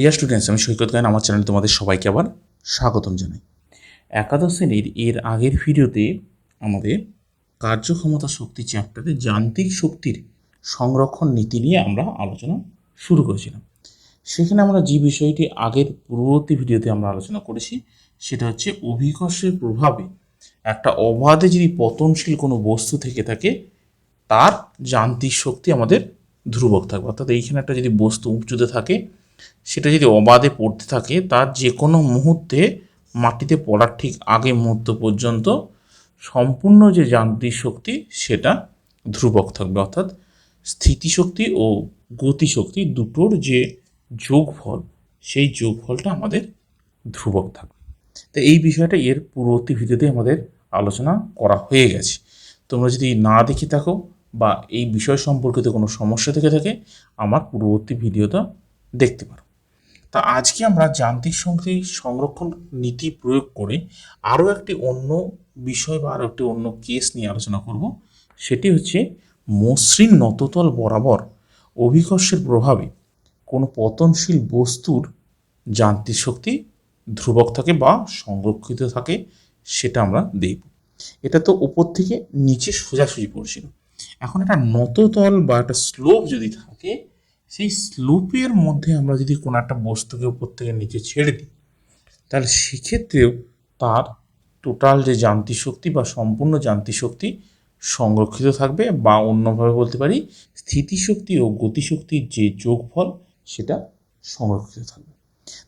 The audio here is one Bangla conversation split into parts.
ডিয়ার স্টুডেন্টস আমি সৈকত গায়ন, আমার চ্যানেলে তোমাদের সবাইকে আবার স্বাগতম জানাই। একাদশ শ্রেণির এর আগের ভিডিওতে আমাদের কার্যক্ষমতা শক্তি চ্যাপ্টারে যান্ত্রিক শক্তির সংরক্ষণ নীতি নিয়ে আমরা আলোচনা শুরু করেছিলাম। সেখানে আমরা যে বিষয়টি আগের পূর্ববর্তী ভিডিওতে আমরা আলোচনা করেছি, সেটা হচ্ছে অভিকর্ষের প্রভাবে একটা অবাধে যদি পতনশীল কোনো বস্তু থেকে থাকে, তার যান্ত্রিক শক্তি আমাদের ধ্রুবক থাকবে। অর্থাৎ এইখানে একটা যদি বস্তু উঁচুতে থাকে সেটা যদি অবাধে পড়তে থাকে তার যে কোনো মুহূর্তে মাটিতে পড়ার ঠিক আগে মুহূর্ত পর্যন্ত সম্পূর্ণ যে যান্ত্রিক শক্তি, সেটা ধ্রুবক থাকবে। অর্থাৎ স্থিতিশক্তি ও গতিশক্তি দুটোর যে যোগফল, সেই যোগফলটা আমাদের ধ্রুবক থাকবে। তো এই বিষয়টা এর পূর্ববর্তী ভিডিওতে আমাদের আলোচনা করা হয়ে গেছে। তোমরা যদি না দেখে থাকো বা এই বিষয় সম্পর্কিত কোনো সমস্যা থেকে থাকে, আমার পূর্ববর্তী ভিডিওটা দেখতে পারো। তা আজকে আমরা যান্ত্রিক শক্তি সংরক্ষণ নীতি প্রয়োগ করে আরও একটি অন্য বিষয় বা আরও একটি অন্য কেস নিয়ে আলোচনা করব। সেটি হচ্ছে মসৃণ নততল বরাবর অভিকর্ষের প্রভাবে কোনো পতনশীল বস্তুর যান্ত্রিক শক্তি ধ্রুবক থাকে বা সংরক্ষিত থাকে, সেটা আমরা দেখব। এটা তো উপর থেকে নিচে সোজাসুজি পড়ছিল। এখন একটা নততল বা একটা স্লোপ যদি থাকে সেই স্লোপের মধ্যে আমরা যদি কোনো একটা বস্তুকে উপর থেকে নিচে ছেড়ে দিই, তাহলে সেক্ষেত্রেও তার টোটাল যে যান্ত্রিক শক্তি বা সম্পূর্ণ যান্ত্রিক শক্তি সংরক্ষিত থাকবে বা অন্যভাবে বলতে পারি স্থিতিশক্তি ও গতিশক্তির যে যোগফল সেটা সংরক্ষিত থাকবে।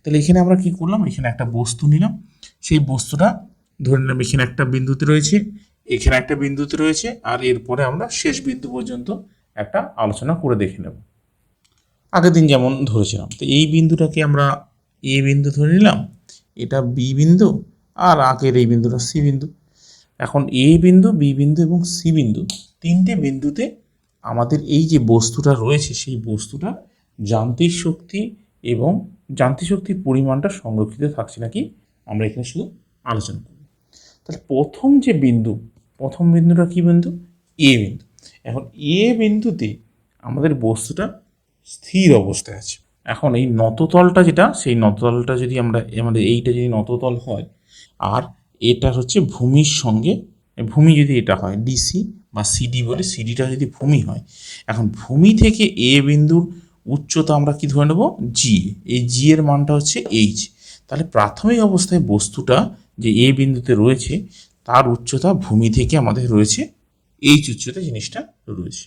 তাহলে এখানে আমরা কি করলাম? এখানে একটা বস্তু নিলাম। সেই বস্তুটা ধরে নিলাম এখানে একটা বিন্দুতে রয়েছে, এখানে একটা বিন্দুতে রয়েছে, আর এরপরে আমরা শেষ বিন্দু পর্যন্ত একটা আলোচনা করে দেখে নেব। আগের দিন যেমন ধরেছিলাম। তো এই বিন্দুটাকে আমরা এ বিন্দু ধরে নিলাম, এটা বি বিন্দু, আর আগের এই বিন্দুটা সি বিন্দু। এখন এ বিন্দু, বি বিন্দু এবং সি বিন্দু তিনটে বিন্দুতে আমাদের এই যে বস্তুটা রয়েছে, সেই বস্তুটা যান্ত্রিক শক্তি এবং যান্ত্রিক শক্তির পরিমাণটা সংরক্ষিত থাকছে নাকি আমরা এখানে শুধু আলোচনা করব। তাহলে প্রথম যে বিন্দু, প্রথম বিন্দুটা কি বিন্দু? এ বিন্দু। এখন এ বিন্দুতে আমাদের বস্তুটা স্থির অবস্থায় আছে। এখন এই নততলটা যেটা, সেই নততলটা যদি আমরা আমাদের এইটা যদি নততল হয়, আর এটা হচ্ছে ভূমির সঙ্গে, ভূমি যদি এটা হয় ডিসি বা সিডি বলে সিডিটা যদি ভূমি হয়, এখন ভূমি থেকে এ বিন্দুর উচ্চতা আমরা কি ধরে নেব? জি এই জি এর মানটা হচ্ছে এইচ তাহলে প্রাথমিক অবস্থায় বস্তুটা যে এ বিন্দুতে রয়েছে, তার উচ্চতা ভূমি থেকে আমাদের রয়েছে এইচ উচ্চতা জিনিসটা রয়েছে।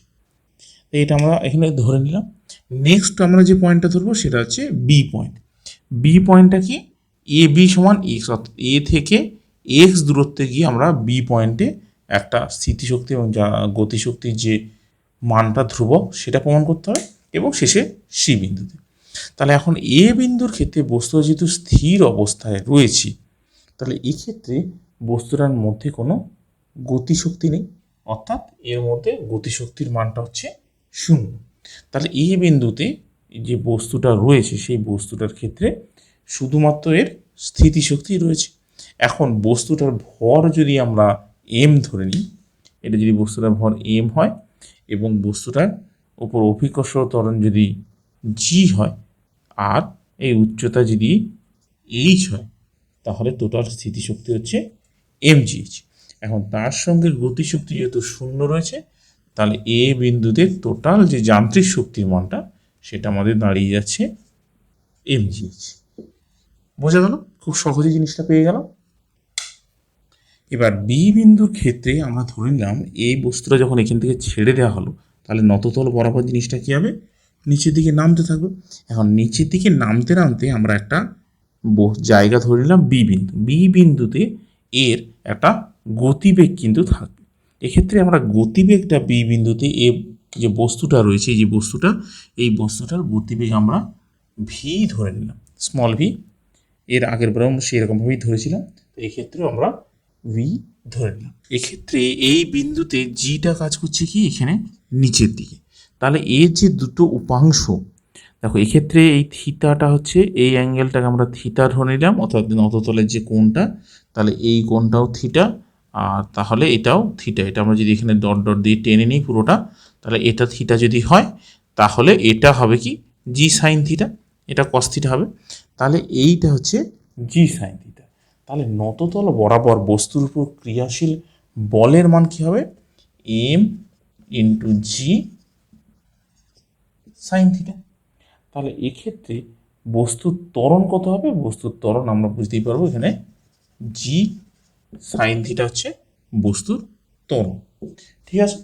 এটা আমরা এখানে ধরে নিলাম। নেক্সট আমরা যে পয়েন্টটা ধরবো, সেটা হচ্ছে বি পয়েন্ট বি পয়েন্টটা কি? এ বি সমান এক্স অর্থাৎ এ থেকে এক্স দূরত্বে গিয়ে আমরা বি পয়েন্টে একটা স্থিতিশক্তি এবং যা গতিশক্তির যে মানটা ধ্রুবক সেটা প্রমাণ করতে হবে এবং শেষে সি বিন্দুতে। তাহলে এখন এ বিন্দুর ক্ষেত্রে বস্তু যেহেতু স্থির অবস্থায় রয়েছে, তাহলে এই ক্ষেত্রে বস্তুটার মধ্যে কোনো গতিশক্তি নেই, অর্থাৎ এর মধ্যে গতিশক্তির মানটা হচ্ছে শূন্য। তাহলে এই বিন্দুতে যে বস্তুটা রয়েছে, সেই বস্তুটার ক্ষেত্রে শুধুমাত্র এর স্থিতিশক্তি রয়েছে। এখন বস্তুটার ভর যদি আমরা এম ধরে নিই, এটা যদি বস্তুটার ভর এম হয় এবং বস্তুটার উপর অভিকর্ষ ত্বরণ যদি জি হয় আর এই উচ্চতা যদি এইচ হয়, তাহলে টোটাল স্থিতিশক্তি হচ্ছে এম জিএইচ এখন তার সঙ্গে গতিশক্তি যেহেতু শূন্য রয়েছে তাহলে এ বিন্দুতে টোটাল যে যান্ত্রিক শক্তির মানটা, সেটা আমাদের দাঁড়িয়ে যাচ্ছে এম জিএইচ বোঝা গেল? খুব সহজে জিনিসটা পেয়ে গেল এবার বি বিন্দুর ক্ষেত্রে আমরা ধরে নিলাম, এই বস্তুটা যখন এখান থেকে ছেড়ে দেওয়া হলো, তাহলে নততল বরাবর জিনিসটা কী হবে? নিচের দিকে নামতে থাকবে। এখন নিচের দিকে নামতে নামতে আমরা একটা জায়গা ধরে নিলাম বি বিন্দু। বি বিন্দুতে এর একটা গতিবেগ কিন্তু থাকবে। এক্ষেত্রে আমরা গতিবেগটা বি বিন্দুতে এ যে বস্তুটা রয়েছে, এই যে বস্তুটা, এই বস্তুটার গতিবেগ আমরা ভি ধরে নিলাম। স্মল ভি এর আগের বারেও আমরা সেরকমভাবেই ধরেছিলাম, তো এক্ষেত্রেও আমরা ভি ধরে নিলাম। এক্ষেত্রে এই বিন্দুতে জিটা কাজ করছে কি? এখানে নিচের দিকে। তাহলে এর যে দুটো উপাংশ, দেখো এক্ষেত্রে এই থিতাটা হচ্ছে, এই অ্যাঙ্গেলটাকে আমরা থিতা ধরে নিলাম, অর্থাৎ নততলের যে কোণটা, তাহলে এই কোণটাও থিটা আর তাহলে এটাও থিটা এটা আমরা যদি এখানে ডট ডট দিয়ে টেনে নিই পুরোটা, তাহলে এটা থিটা যদি হয়, তাহলে এটা হবে কি? জি সাইন থিটা এটা কস থিটা হবে। তাহলে এইটা হচ্ছে জি সাইন থিটা তাহলে নততল বরাবর বস্তুর উপর ক্রিয়াশীল বলের মান কি হবে? M into G sine theta তাহলে এক্ষেত্রে বস্তুর ত্বরণ কত হবে? বস্তুর ত্বরণ আমরা বুঝতেই পারব এখানে জি সাইন থিটা হচ্ছে বস্তুর ত্বরণ ঠিক আছে?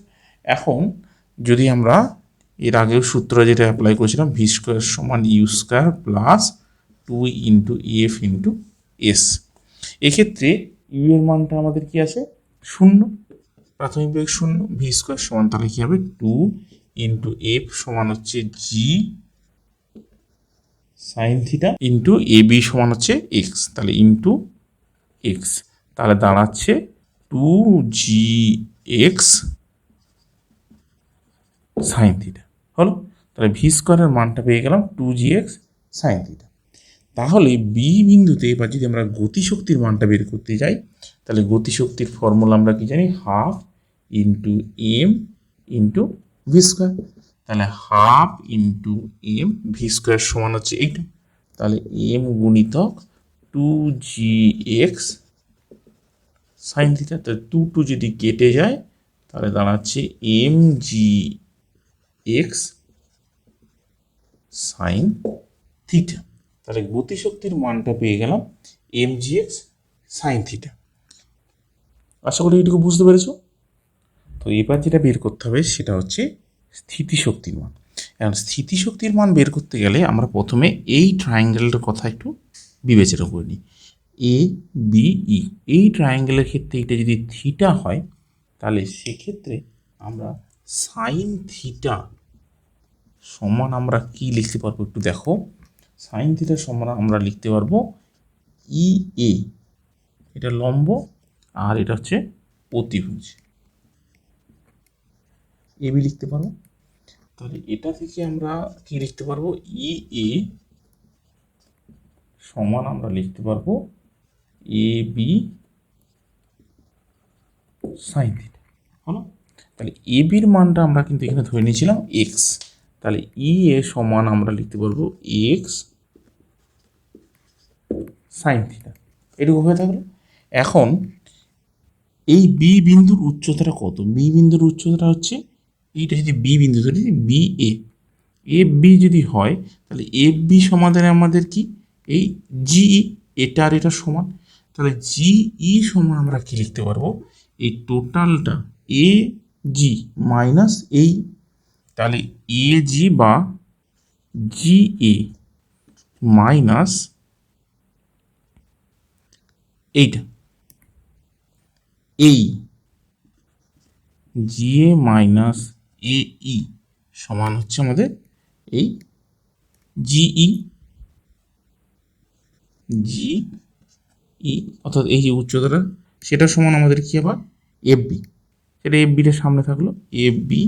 এখন যদি আমরা এর আগেও সূত্র যেটা অ্যাপ্লাই করেছিলাম ভি স্কোয়ার সমান U square plus two into F into S এক্ষেত্রে ইউ এর মানটা আমাদের কি আছে? শূন্য। প্রাথমিক শূন্য। ভি স্কোয়ার সমান তাহলে কি হবে? টু ইন্টু এফ সমান হচ্ছে G sine theta into A B সমান হচ্ছে এক্স তাহলে ইন্টু এক্স তাহলে দাঁড়াচ্ছে two G X sine theta হলো? তাহলে ভি স্কোয়ারের মানটা পেয়ে গেলাম two G X sine theta তাহলে বি বিন্দুতে এবার যদি আমরা গতিশক্তির মানটা বের করতে যাই, তাহলে গতিশক্তির ফর্মুলা আমরা কি জানি? Half into M into V square তাহলে half into M V square সমান হচ্ছে এইটা। তাহলে এম গুণিতক two G X sine theta তাহলে টু টু যদি কেটে যায়, তাহলে দাঁড়াচ্ছে M G X sine theta তাহলে গতিশক্তির মানটা পেয়ে গেলাম M G X sine theta আশা করি এইটুকু বুঝতে পেরেছ? তো এবার যেটা বের করতে হবে, সেটা হচ্ছে স্থিতিশক্তির মান। এখন স্থিতিশক্তির মান বের করতে গেলে আমরা প্রথমে এই ট্রায়াঙ্গেলটার কথা একটু বিবেচনা করে নিই। এ বি ই এই ট্রায়াঙ্গেলের ক্ষেত্রে এটা যদি থিটা হয়, তাহলে সেক্ষেত্রে আমরা সাইন থিটা সমান আমরা কি লিখতে পারব একটু দেখো। সাইন থিটা সমান আমরা লিখতে পারব ই এ এটা লম্ব, আর এটা হচ্ছে অতিভুজ এবি লিখতে পারব। তাহলে এটা থেকে আমরা কি লিখতে পারব? ই এ সমান আমরা লিখতে পারব এ বি সাইন থিটা হলো? তাহলে এ বির মানটা আমরা কিন্তু এখানে ধরে নিয়েছিলাম এক্স তাহলে ই এ সমান আমরা লিখতে পারব এক্স সাইন থিটা এটুকু হয়ে থাকল। এখন এই বি বিন্দুর উচ্চতাটা কত? বি বিন্দুর উচ্চতাটা হচ্ছে এইটা যদি বি বিন্দু ধরি বি এ এফ বি যদি হয়, তাহলে এফ বি সমাধানে আমাদের কি? এই জিই এটা আর এটা সমান। তাহলে জি ই সমান আমরা কি লিখতে পারব? এই টোটালটা এ জি মাইনাস এই তাহলে এ জি বা জি এ মাইনাস এইটা। এই জি এ মাইনাস এ ই সমান হচ্ছে আমাদের এই জিই জি ই, অর্থাৎ এই যে উচ্চতাটা সেটা সমান আমাদের কী আবার? এফ বি সেটা এফ বিটা সামনে থাকল এফ বি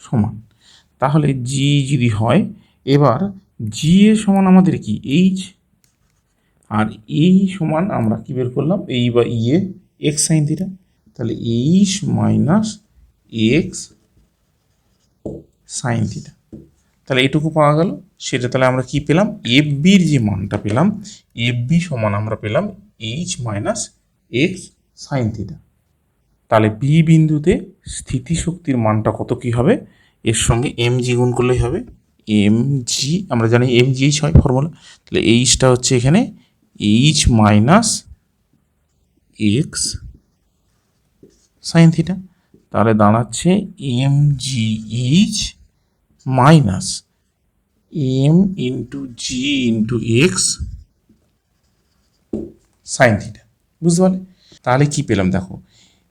সমান। তাহলে জি যদি হয়, এবার জি এ সমান আমাদের কি? এইচ আর এই সমান আমরা কি বের করলাম? এই বা ই এ এক্স সাইন থিটা তাহলে H minus X sine theta তাহলে এটুকু পাওয়া গেল। সেটা তাহলে আমরা কি পেলাম? এফ বির যে মানটা পেলাম এফ বি সমান আমরা পেলাম H minus X sine theta তাহলে বি বিন্দুতে স্থিতিশক্তির মানটা কত কি হবে? এর সঙ্গে এম জি গুণ করলেই হবে। এম জি আমরা জানি এম জি এইচ হয় ফর্মুলা তাহলে এইচটা হচ্ছে এখানে H minus X sine theta তাহলে দাঁড়াচ্ছে M G H minus M into G into X sine theta বুঝতে পারলে? তাহলে কি পেলাম দেখো?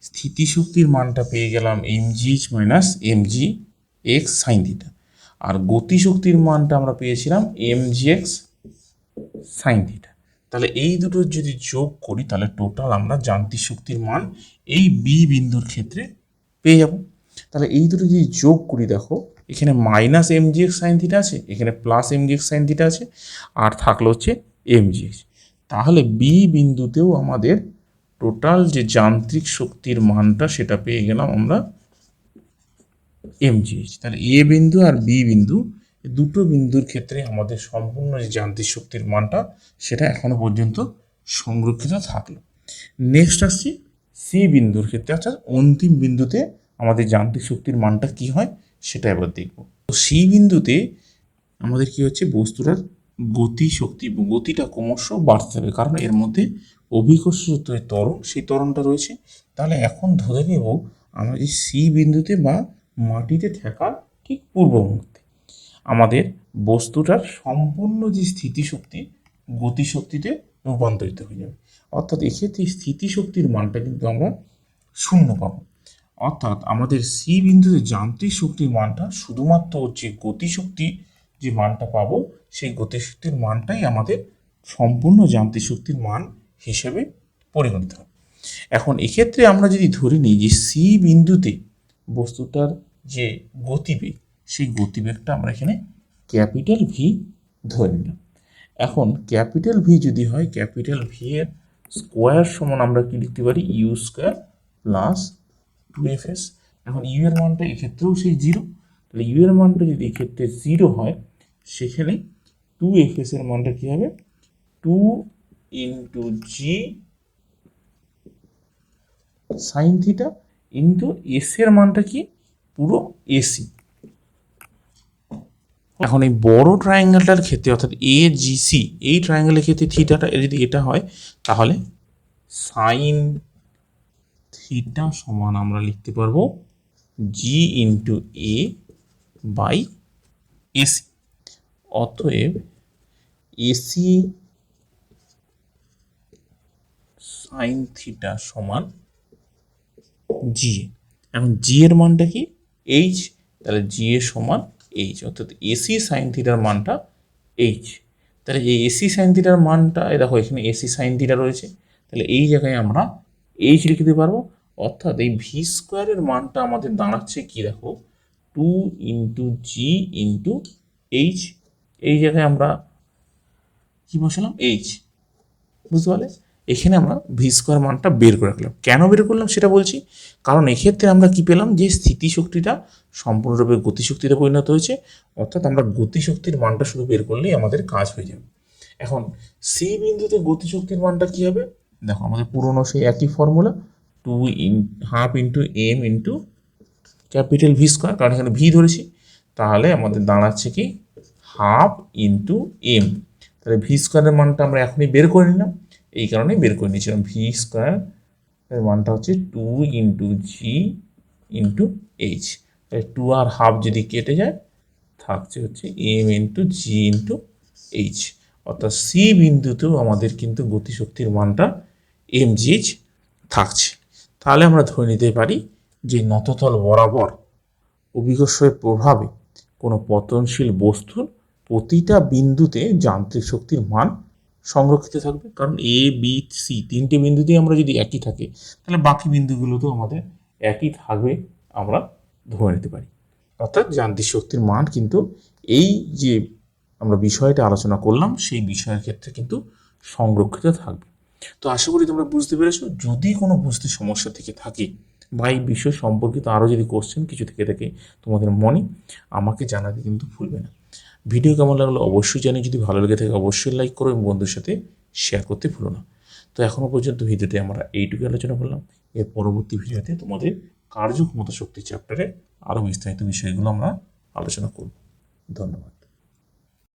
স্থিতিশক্তির মানটা পেয়ে গেলাম M G H minus M G X sine theta আর গতিশক্তির মানটা আমরা পেয়েছিলাম M G X sine theta তাহলে এই দুটোর যদি যোগ করি, তাহলে টোটাল আমরা যান্ত্রিক শক্তির মান এই বি বিন্দুর ক্ষেত্রে পেয়ে যাব। তাহলে এই দুটো যদি যোগ করি দেখো এখানে minus M G X sine theta আছে, এখানে plus M G X sine theta আছে, আর থাকল হচ্ছে এম জি এক্স তাহলে বি বিন্দুতেও আমাদের টোটাল যে যান্ত্রিক শক্তির মানটা সেটা পেয়ে গেলাম আমরা এম জি এইচ তাহলে এ বিন্দু আর বি বিন্দু দুটো বিন্দুর ক্ষেত্রে আমাদের সম্পূর্ণ যে যান্ত্রিক শক্তির মানটা সেটা এখনও পর্যন্ত সংরক্ষিত থাকল। নেক্সট আসছি সি বিন্দুর ক্ষেত্রে, অর্থাৎ অন্তিম বিন্দুতে আমাদের যান্ত্রিক শক্তির মানটা কি হয়? সেটা এবার দেখব। তো সি বিন্দুতে আমাদের কি হচ্ছে? বস্তুটার গতি শক্তি গতিটা ক্রমশ বাড়তে হবে কারণ এর মধ্যে অভিকর্ষ যে ত্বরণ, সেই তরণটা রয়েছে। তাহলে এখন ধরে নেব আমরা যে সি বিন্দুতে বা মাটিতে থাকা ঠিক পূর্ব মুহূর্তে আমাদের বস্তুটার সম্পূর্ণ যে স্থিতিশক্তি, গতিশক্তিতে রূপান্তরিত হয়ে যাবে। অর্থাৎ এক্ষেত্রে স্থিতিশক্তির মানটা কিন্তু আমরা শূন্য পাবো। অর্থাৎ আমাদের সি বিন্দুতে যান্ত্রিক শক্তির মানটা শুধুমাত্র যে গতিশক্তি যে মানটা পাবো, সেই গতিশক্তির মানটাই আমাদের সম্পূর্ণ যান্ত্রিক শক্তির মান হিসেবে পরিগণিত হবে। এখন এক্ষেত্রে আমরা যদি ধরে নিই যে সি বিন্দুতে বস্তুটার যে গতিবেগ, সেই গতিবেগটা আমরা এখানে ক্যাপিটাল ভি ধরে নিলাম। এখন ক্যাপিটাল ভি যদি হয়, ক্যাপিটাল ভি এর স্কোয়ার সমান আমরা কি লিখতে পারি? U square plus two F S এখন ইউ এর মানটা এক্ষেত্রেও সেই জিরো তাহলে ইউ এর মানটা যদি এক্ষেত্রে জিরো হয়, সেখানে টু এফ এস এর মানটা কী হবে? Two into G sine theta into S এর মানটা কি? পুরো এসি এখন এই বড় ট্রায়াঙ্গেলটার ক্ষেত্রে, অর্থাৎ এ জি সি এই ট্রায়াঙ্গেলের ক্ষেত্রে থিটাটা যদি এটা হয়, তাহলে সাইন থিটা সমান আমরা লিখতে পারব G into A by AC অতএব এসি সাইন থিটা সমান জি এখন জি এর মানটা কি? এইচ তাহলে জি এর সমান এইচ অর্থাৎ এসি সাইন থিটার মানটা এইচ তাহলে এই এসি সাইন থিটার মানটা দেখো এখানে এসি সাইন থিটা রয়েছে, তাহলে এই জায়গায় আমরা এইচ লিখে দিতে পারব? অর্থাৎ এই ভি স্কোয়ারের মানটা আমাদের দাঁড়াচ্ছে কি দেখো? Two into G into H এই জায়গায় আমরা কি বসালাম? এইচ বুঝতে পারলে? এখানে আমরা ভি স্কোয়ার মানটা বের করে রাখলাম। কেন বের করলাম সেটা বলছি? কারণ এক্ষেত্রে আমরা কি পেলাম? যে স্থিতিশক্তিটা সম্পূর্ণরূপে গতিশক্তিতে পরিণত হয়েছে, অর্থাৎ আমরা গতিশক্তির মানটা শুধু বের করলেই আমাদের কাজ হয়ে যাবে। এখন সি বিন্দুতে গতিশক্তির মানটা কি হবে? দেখো, আমাদের পুরনো সেই একই formula two in half into M into capital V square কারণ এখানে ভি ধরেছি, তাহলে আমাদের দাঁড়াচ্ছে কি হাফ ইন্টু এম তাহলে ভি স্কোয়ারের মানটা আমরা এখনই বের করে নিলাম, এই কারণে বের করে নিয়েছিলাম। ভি স্কোয়ার এর মানটা হচ্ছে two into G into H তাহলে টু আর হাফ যদি কেটে যায়, থাকছে হচ্ছে M into G into H অর্থাৎ সি বিন্দুতেও আমাদের কিন্তু গতিশক্তির মানটা এম জিএইচ থাকছে। তাহলে আমরা ধরে নিতে পারি যে নততল বরাবর অভিকর্ষের প্রভাবে কোনো পতনশীল বস্তুর প্রতিটা বিন্দুতে যান্ত্রিক শক্তির মান সংরক্ষিত থাকবে। কারণ এ বি সি তিনটে বিন্দুতেই আমরা যদি একই থাকে, তাহলে বাকি বিন্দুগুলোতেও আমাদের একই থাকবে আমরা ধরে নিতে পারি। অর্থাৎ যান্ত্রিক শক্তির মান কিন্তু এই যে আমরা বিষয়টা আলোচনা করলাম, সেই বিষয়ের ক্ষেত্রে কিন্তু সংরক্ষিত থাকবে। তো আশা করি তোমরা বুঝতে পেরেছ। যদি কোনো বুঝতে সমস্যা থেকে থাকে, বা এই বিষয় সম্পর্কিত আরও যদি কোশ্চেন কিছু থেকে থাকে তোমাদের মনে, আমাকে জানাতে কিন্তু ভুলবে না। ভিডিও কেমন লাগল অবশ্যই জানি, যদি ভালো লেগে থাকে অবশ্যই লাইক করো এবং বন্ধুর সাথে শেয়ার করতে ভুলো না। তো এখনও পর্যন্ত ভিডিওতে আমরা এইটুকু আলোচনা করলাম। এর পরবর্তী ভিডিওতে তোমাদের কার্যক্ষমতা শক্তি চ্যাপ্টারে আরও বিস্তারিত বিষয়গুলো আমরা আলোচনা করব। ধন্যবাদ।